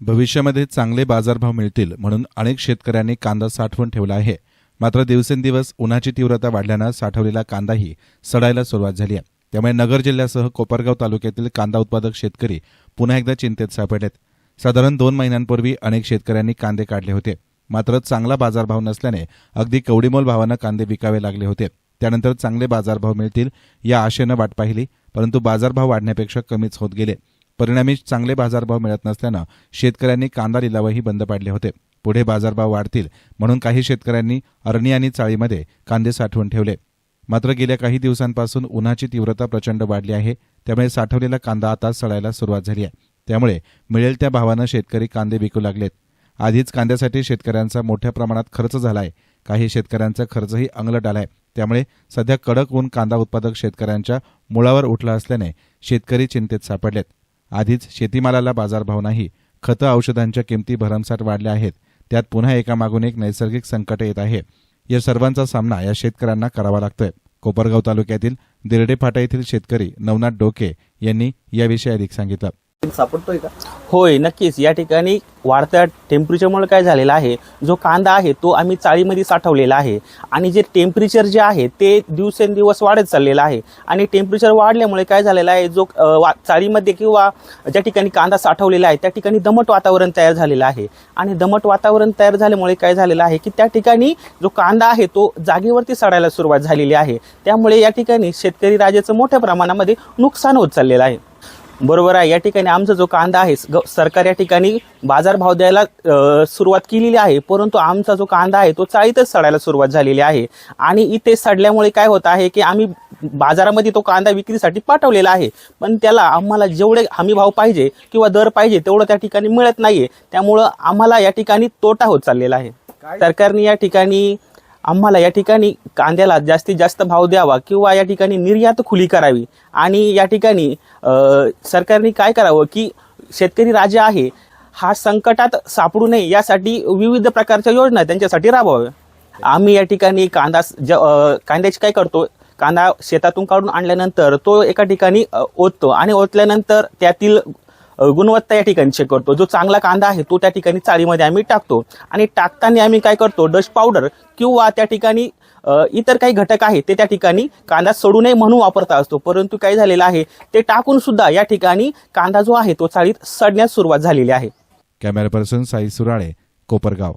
भविष्यामध्ये चांगले बाजारभाव मिळतील म्हणून अनेक शेतकऱ्यांनी कांदा साठवून ठेवला आहे. मात्र दिवसेंदिवस उन्हाची तीव्रता वाढल्यानं साठवलेला कांदाही सडायला सुरुवात झाली आहे. त्यामुळे नगर जिल्ह्यासह कोपरगाव तालुक्यातील कांदा उत्पादक शेतकरी पुन्हा एकदा चिंतेत सापडलेत. साधारण दोन महिन्यांपूर्वी अनेक शेतकऱ्यांनी कांदे काढले होते. मात्र चांगला बाजारभाव नसल्याने अगदी कवडीमोल भावानं कांदे विकावे लागले होते. त्यानंतर चांगले बाजारभाव मिळतील या आशेनं वाट पाहिली परंतु बाजारभाव वाढण्यापेक्षा कमीच होत गेले. परिणामी चांगले बाजारभाव मिळत नसल्यानं शेतकऱ्यांनी कांदा लिलावही बंद पाडले होते. पुढे बाजारभाव वाढतील म्हणून काही शेतकऱ्यांनी अरणी आणि चाळीमध्ये कांदे साठवून ठेवले. मात्र गेल्या काही दिवसांपासून उन्हाची तीव्रता प्रचंड वाढली आहे. त्यामुळे साठवलेला कांदा आता सडायला सुरुवात झाली आहे. त्यामुळे मिळेल त्या भावानं शेतकरी कांदे विकू लागलेत. आधीच कांद्यासाठी शेतकऱ्यांचा मोठ्या प्रमाणात खर्च झालाय. काही शेतकऱ्यांचा खर्चही अंगलट आलाय. त्यामुळे सध्या कडक ऊन कांदा उत्पादक शेतकऱ्यांच्या मुळावर उठला असल्याने शेतकरी चिंतेत सापडलेत. आधीच शेतीमालाला बाजारभाव नाही खतं औषधांच्या किमती भरमसाठ वाढल्या आहेत. त्यात पुन्हा एकामागून एक नैसर्गिक संकट येत आहे. या सर्वांचा सामना या शेतकऱ्यांना करावा लागतोय. कोपरगाव तालुक्यातील दिरडे फाटा येथील शेतकरी नवनाथ डोके यांनी याविषयी अधिक सांगितलं. सापडतोय का? होय नक्कीच. या ठिकाणी वाढत्या टेम्परेचरमुळे काय झालेलं आहे जो कांदा आहे तो आम्ही चाळीमध्ये साठवलेला आहे. आणि जे टेम्परेचर जे आहे ते दिवसेंदिवस वाढत चाललेलं आहे. आणि टेम्परेचर वाढल्यामुळे काय झालेलं आहे जो वा- चाळीमध्ये किंवा ज्या ठिकाणी कांदा साठवलेला आहे त्या ठिकाणी दमट वातावरण तयार झालेलं आहे. आणि दमट वातावरण तयार झाल्यामुळे काय झालेलं आहे की त्या ठिकाणी जो कांदा आहे तो जागेवरती सडायला सुरुवात झालेली आहे. त्यामुळे या ठिकाणी शेतकरी राजाचं मोठ्या प्रमाणामध्ये नुकसान होत चाललेलं आहे. बरोबर आहे. या ठिकाणी आमचा जो कांदा आहे सरकार या ठिकाणी बाजारभाव द्यायला सुरुवात केलेली आहे. परंतु आमचा जो कांदा आहे तो चाळीतच सडायला सुरुवात झालेली आहे. आणि इथे सडल्यामुळे काय होत आहे की आम्ही बाजारामध्ये तो कांदा विक्रीसाठी पाठवलेला आहे. पण त्याला आम्हाला जेवढे हमी भाव पाहिजे किंवा दर पाहिजे तेवढं त्या ठिकाणी मिळत नाहीये. त्यामुळं आम्हाला या ठिकाणी तोटा होत चाललेला आहे. सरकारने या ठिकाणी आम्हाला या ठिकाणी कांद्याला जास्तीत जास्त भाव द्यावा किंवा या ठिकाणी निर्यात खुली करावी. आणि या ठिकाणी सरकारने काय करावं की शेतकरी राजा आहे हा संकटात सापडू नये यासाठी विविध प्रकारच्या योजना त्यांच्यासाठी राबवाव्या. आम्ही या ठिकाणी कांदा ज कांद्याची काय करतो? कांदा शेतातून काढून आणल्यानंतर तो एका ठिकाणी ओततो आणि ओतल्यानंतर त्यातील गुणवत्ता या ठिकाणी चेक करतो. जो चांगला कांदा आहे तो त्या ठिकाणी चाळीमध्ये आम्ही टाकतो. आणि टाकताना आम्ही काय करतो डस्ट पावडर किंवा त्या ठिकाणी इतर काही घटक आहे ते त्या ठिकाणी कांदा सडू नये म्हणून वापरता असतो. परंतु काय झालेलं आहे ते टाकून सुद्धा या ठिकाणी कांदा जो आहे तो चाळीत सडण्यास सुरुवात झालेली आहे. Camera person Sai Surale Kopargaon